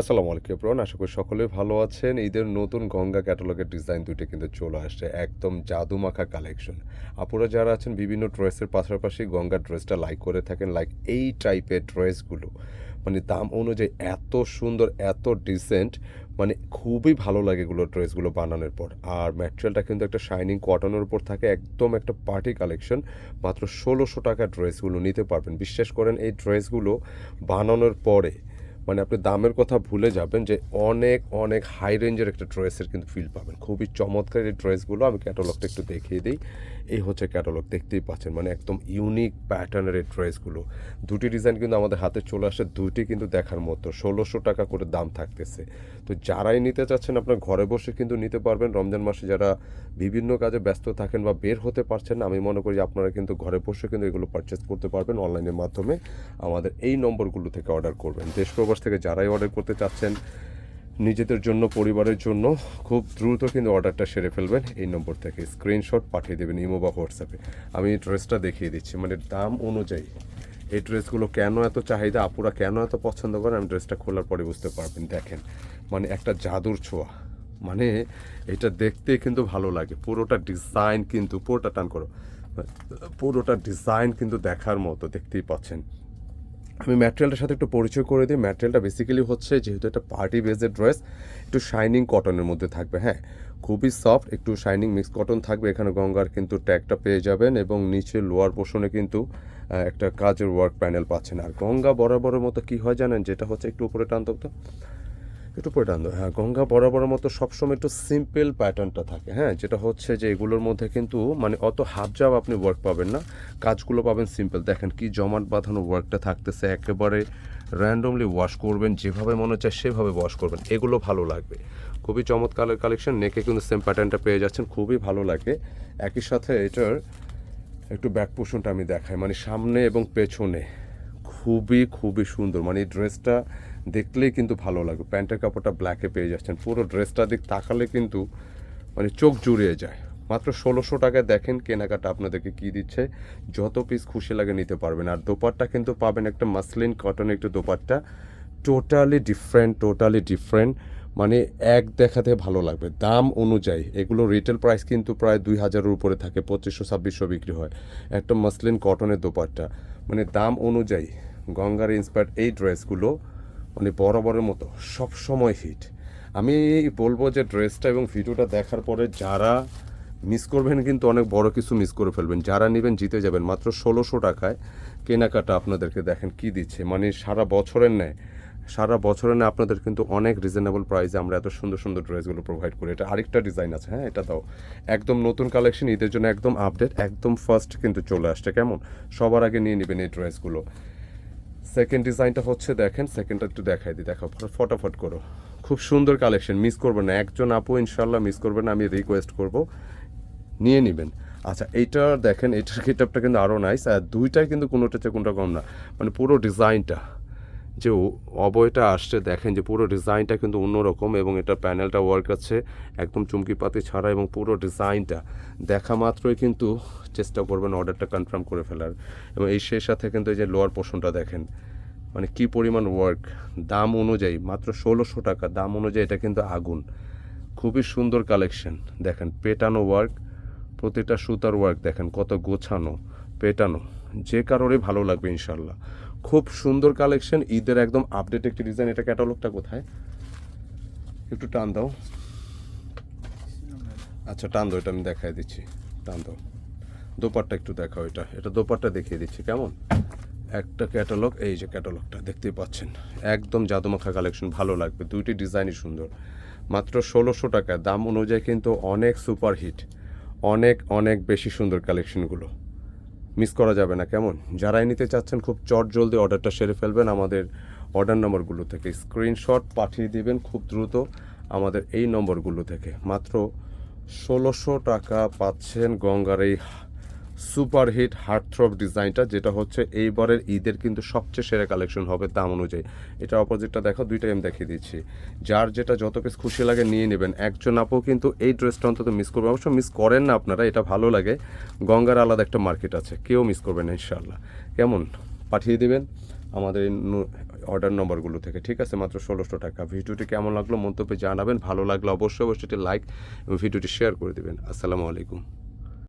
আসসালামু আলাইকুম এপ্রন আশা করি সকলে ভালো আছেন। ঈদের নতুন গঙ্গা ক্যাটালগের ডিজাইন দুইটা কিন্তু চলে আসছে, একদম জাদুমাখা কালেকশন। আপুরা যারা আছেন বিভিন্ন ড্রেসের পাশাপাশি গঙ্গা ড্রেসটা লাইক করে থাকেন, লাইক এই টাইপের ড্রেসগুলো। মানে দাম অনুযায়ী এত সুন্দর, এত ডিসেন্ট মানে খুবই ভালো লাগে এগুলো ড্রেসগুলো বানানোর পর। আর ম্যাটেরিয়ালটা কিন্তু একটা শাইনিং কটনের উপর থাকে, একদম একটা পার্টি কালেকশন। মাত্র ষোলোশো টাকা ড্রেসগুলো নিতে পারবেন। বিশ্বাস করেন, এই ড্রেসগুলো বানানোর পরে মানে আপনি দামের কথা ভুলে যাবেন যে অনেক অনেক হাই রেঞ্জের একটা ড্রেসের কিন্তু ফিল পাবেন। খুবই চমৎকার এই ড্রেসগুলো আমি ক্যাটালগটা একটু দেখিয়ে দিই। এই হচ্ছে ক্যাটালগ দেখতেই পাচ্ছেন মানে একদম ইউনিক প্যাটার্নের এই ড্রেসগুলো দুটি ডিজাইন কিন্তু আমাদের হাতে চলে আসে, দুটি কিন্তু দেখার মতো। ষোলোশো টাকা করে দাম থাকতেছে। তো যারাই নিতে চাচ্ছেন আপনার ঘরে বসে কিন্তু নিতে পারবেন। রমজান মাসে যারা বিভিন্ন কাজে ব্যস্ত থাকেন বা বের হতে পারছেন আমি মনে করি আপনারা কিন্তু ঘরে বসে কিন্তু এগুলো পারচেস করতে পারবেন। অনলাইনের মাধ্যমে আমাদের এই নম্বরগুলো থেকে অর্ডার করবেন। দেশ প্রবাস থেকে যারাই অর্ডার করতে চাচ্ছেন, নিজেদের জন্য, পরিবারের জন্য খুব দ্রুত কিন্তু অর্ডারটা সেরে ফেলবেন। এই নম্বর থেকে স্ক্রিনশট পাঠিয়ে দেবেন ইমো বা হোয়াটসঅ্যাপে। আমি ড্রেসটা দেখিয়ে দিচ্ছি। মানে দাম অনুযায়ী এই ড্রেসগুলো কেন এত চাহিদা, আপুরা কেন এত পছন্দ করেন, আমি ড্রেসটা খোলার পরে বুঝতে পারবেন। দেখেন মানে একটা জাদুর ছোঁয়া। মানে এটা দেখতে কিন্তু ভালো লাগে। পুরোটা ডিজাইন কিন্তু, পুরোটা টান করো, পুরোটা ডিজাইন কিন্তু দেখার মতো, দেখতেই পাচ্ছেন। আমি ম্যাটেরিয়ালটার সাথে একটু পরিচয় করে দিই। ম্যাটেরিয়ালটা বেসিক্যালি হচ্ছে যেহেতু একটা পার্টি বেজের ড্রেস একটু শাইনিং কটনের মধ্যে থাকবে হ্যাঁ? খুবই সফট একটু শাইনিং মিক্স কটন থাকবে। এখানে গঙ্গার কিন্তু ট্যাগটা পেয়ে যাবেন এবং নিচে লোয়ার পোর্শনে কিন্তু একটা কাজের ওয়ার্ক প্যানেল পাচ্ছেন। আর গঙ্গা বরাবরের মতো কি হয় জানেন? যেটা হচ্ছে একটু উপরে টান তো। একটু পরে টান হ্যাঁ গঙ্গা বরাবরের মতো সবসময় একটু সিম্পল প্যাটার্নটা থাকে। হ্যাঁ যেটা হচ্ছে যে এগুলোর মধ্যে কিন্তু মানে অত হাফ হাবজাব আপনি ওয়ার্ক পাবেন না। কাজগুলো পাবেন সিম্পল দেখেন কি জমাট বাঁধানো ওয়ার্কটা থাকতেছে, একেবারে র্যান্ডমলি ওয়াশ করবেন, যেভাবে মনে চায় সেভাবে ওয়াশ করবেন। এগুলো ভালো লাগবে। খুবই চমৎকারের কালেকশন নেকে কিন্তু সেম প্যাটার্নটা পেয়ে যাচ্ছেন, খুবই ভালো লাগে। একই সাথে এটার একটু ব্যাক পোষণটা আমি দেখাই। মানে সামনে এবং পেছনে। খুবই খুবই সুন্দর। মানে এই ড্রেসটা দেখলেই কিন্তু ভালো লাগে। প্যান্টের কাপড়টা ব্ল্যাকে পেয়ে যাচ্ছেন। পুরো ড্রেসটা দিক তাকালে কিন্তু মানে চোখ জুড়িয়ে যায়। মাত্র ষোলোশো টাকায় দেখেন কেনাকাটা আপনাদেরকে কি দিচ্ছে। যত পিস খুশি লাগে নিতে পারবেন। আর দোপাট্টা কিন্তু পাবেন একটা মাসলিন কটন একটু dupatta. Totally different totally different মানে এক দেখাতে ভালো লাগবে। দাম অনুযায়ী। এগুলো রিটেল প্রাইস কিন্তু প্রায় দুই হাজারের উপরে থাকে। পঁচিশশো, ছাব্বিশশো বিক্রি হয়। একটা মাসলিন কটনের দোপাট্টা। মানে দাম অনুযায়ী গঙ্গার ইন্সপায়ার্ড এই ড্রেসগুলো মানে বরাবরের মতো, সব সময় হিট আমি বলব যে ড্রেসটা এবং ভিডিওটা দেখার পরে যারা মিস করবেন কিন্তু অনেক বড় কিছু মিস করে ফেলবেন। যারা নেবেন জিতে যাবেন। মাত্র ষোলোশো টাকায় কেনাকাটা আপনাদেরকে দেখেন কি দিচ্ছে। মানে সারা বছরের নেয় সারা বছরের নেয় আপনাদের কিন্তু অনেক রিজনেবল প্রাইসে আমরা এত সুন্দর সুন্দর ড্রেসগুলো প্রোভাইড করি। এটা আরেকটা ডিজাইন আছে হ্যাঁ? এটা দাও। একদম নতুন কালেকশন ঈদের জন্য একদম আপডেট একদম ফার্স্ট কিন্তু চলে আসছে। কেমন? সবার আগে নিয়ে নেবেন এই ড্রেসগুলো সেকেন্ড ডিজাইনটা হচ্ছে দেখেন সেকেন্ডটা একটু দেখাই দিই দেখো ফটাফট করো। খুব সুন্দর কালেকশন মিস করবেন না। একজন আপু ইনশাল্লাহ মিস করবেন আমি রিকোয়েস্ট করব। নিয়ে নেবেন। আচ্ছা এইটা দেখেন, এইটার গেটআপটা কিন্তু আরও নাইস আর দুইটাই কিন্তু কোনোটা চেয়ে কোনটা কম না। মানে পুরো ডিজাইনটা যে অবয়টা আসছে, দেখেন যে পুরো ডিজাইনটা কিন্তু অন্যরকম এবং এটা প্যানেলটা ওয়ার্ক আছে, একদম চুমকি পাতি ছাড়া এবং পুরো ডিজাইনটা দেখা মাত্রই কিন্তু চেষ্টা করবেন অর্ডারটা কনফার্ম করে ফেলার। এবং এই সেই সাথে কিন্তু এই যে লোয়ার পোর্শনটা দেখেন মানে কি পরিমাণ ওয়ার্ক দাম অনুযায়ী, মাত্র ষোলোশো টাকা, দাম অনুযায়ী এটা কিন্তু আগুন। খুবই সুন্দর কালেকশন দেখেন পেটানো ওয়ার্ক প্রতিটা সুতার ওয়ার্ক দেখেন কত গোছানো, পেটানো, যে কারোরই ভালো লাগবে ইনশাল্লাহ খুব সুন্দর কালেকশন ঈদের একদম আপডেট একটি ডিজাইন এটা ক্যাটালগটা কোথায়? একটু টান দাও। আচ্ছা টান দাও, এটা আমি দেখাই দিচ্ছি। টান দাও। দোপারটা একটু দেখাও এটা। এটা দোপারটা দেখিয়ে দিচ্ছি, কেমন? একটা ক্যাটালগ এই যে ক্যাটালগটা দেখতেই পাচ্ছেন। একদম জাদুমাখা কালেকশন ভালো লাগবে। দুইটি ডিজাইনই সুন্দর। মাত্র ষোলোশো টাকা। দাম অনুযায়ী কিন্তু অনেক সুপার হিট অনেক অনেক বেশি সুন্দর কালেকশনগুলো মিস করা যাবে না। কেমন? যারাই নিতে চাচ্ছেন, খুব চট জলদি অর্ডারটা সেরে ফেলবেন। আমাদের অর্ডার নম্বরগুলো থেকে স্ক্রিনশট পাঠিয়ে দেবেন খুব দ্রুত আমাদের এই নম্বরগুলো থেকে। মাত্র ষোলোশো টাকা পাচ্ছেন গঙ্গার এই সুপার হিট হার্টথ্রব ডিজাইনটা, যেটা হচ্ছে এইবারের ঈদের কিন্তু সবচেয়ে সেরা কালেকশন হবে দাম অনুযায়ী। এটা অপোজিটটা দেখো দুইটাই আমি দেখিয়ে দিচ্ছি। যার যেটা যত পিস খুশি লাগে নিয়ে নেবেন। একজন আপু কিন্তু এই ড্রেসটা অন্তত মিস করবে। অবশ্য মিস করেন না আপনারা, এটা ভালো লাগে। গঙ্গার আলাদা একটা মার্কেট আছে, কেউ মিস করবেন ইনশাল্লাহ কেমন? পাঠিয়ে দেবেন আমাদের অর্ডার নম্বরগুলো থেকে, ঠিক আছে? মাত্র ষোলোশো টাকা। ভিডিওটি কেমন লাগল মন্তব্যে জানাবেন। ভালো লাগলে অবশ্যই অবশ্যই লাইক এবং ভিডিওটি শেয়ার করে দেবেন। আসসালামু আলাইকুম।